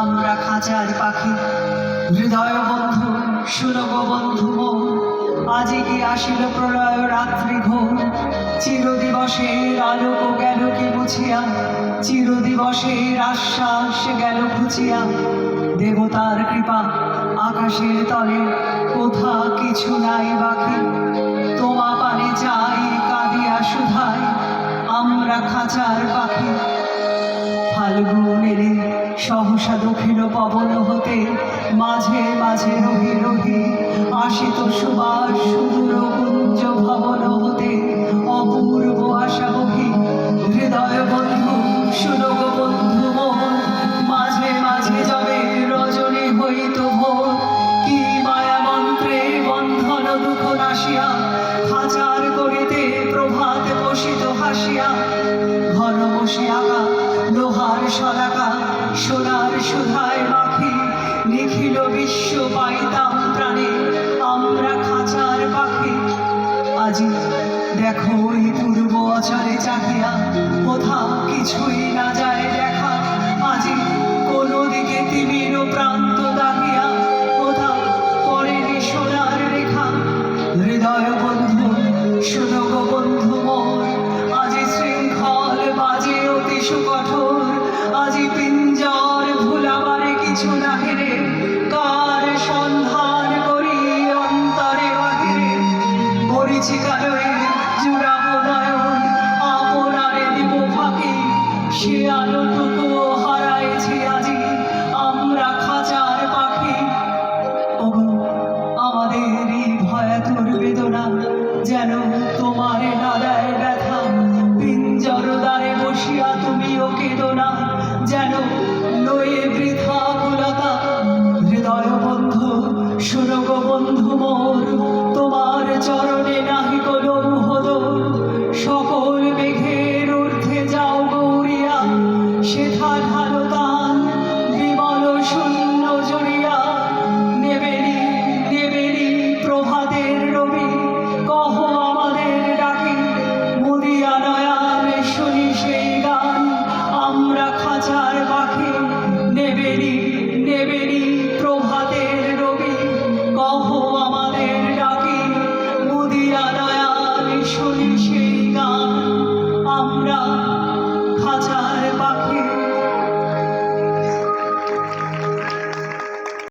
আমরা খাঁচার পাখি। হৃদয় বন্ধু সুরগ বন্ধু আজি কি আসিল প্রলয় রাত্রি ঘোর? চিরদিবসের আলোক গেল কি বুঝিয়া? চিরদিবসের আশ্বাস গেল খুঁচিয়া দেবতার কৃপা আকাশের তলে, কোথা কিছু নাই বাকি? তোমা পানে যাই, কাঁদিয়া সুধাই, আমরা খাঁচার পাখি। ফাল্গুন সহসা দক্ষিণ পবন হতে, মাঝে মাঝে রহি রহি আসিত সুবাস সুদূর কুঞ্জ ভবন হতে, অপূর্ব আশা বহি হৃদয় বন্ধু সুলভ বন্ধু মোহন মাঝে মাঝে যাবে রজনী হইত ভোর। কি মায়া মন্ত্রে বন্ধন দুঃখ নাশিয়া হাজার করিতে প্রভাত বসিত হাসিয়া, ঘন বসিয়া লোহার সোনার সুধায় মাখি, নিখিল বিশ্ব পাইতাম প্রাণে, আমরা খাঁচার পাখি। আজি দেখো ওই পূর্ব অচলে চাহিয়া কোথা কিছুই না যায়। ধরবে না যেন তোমার নাদায় ব্যথা। পিঞ্জর দ্বারে বসিয়া তুমিও কেঁদো না, যেন লয়ে বৃদ্ধ enough.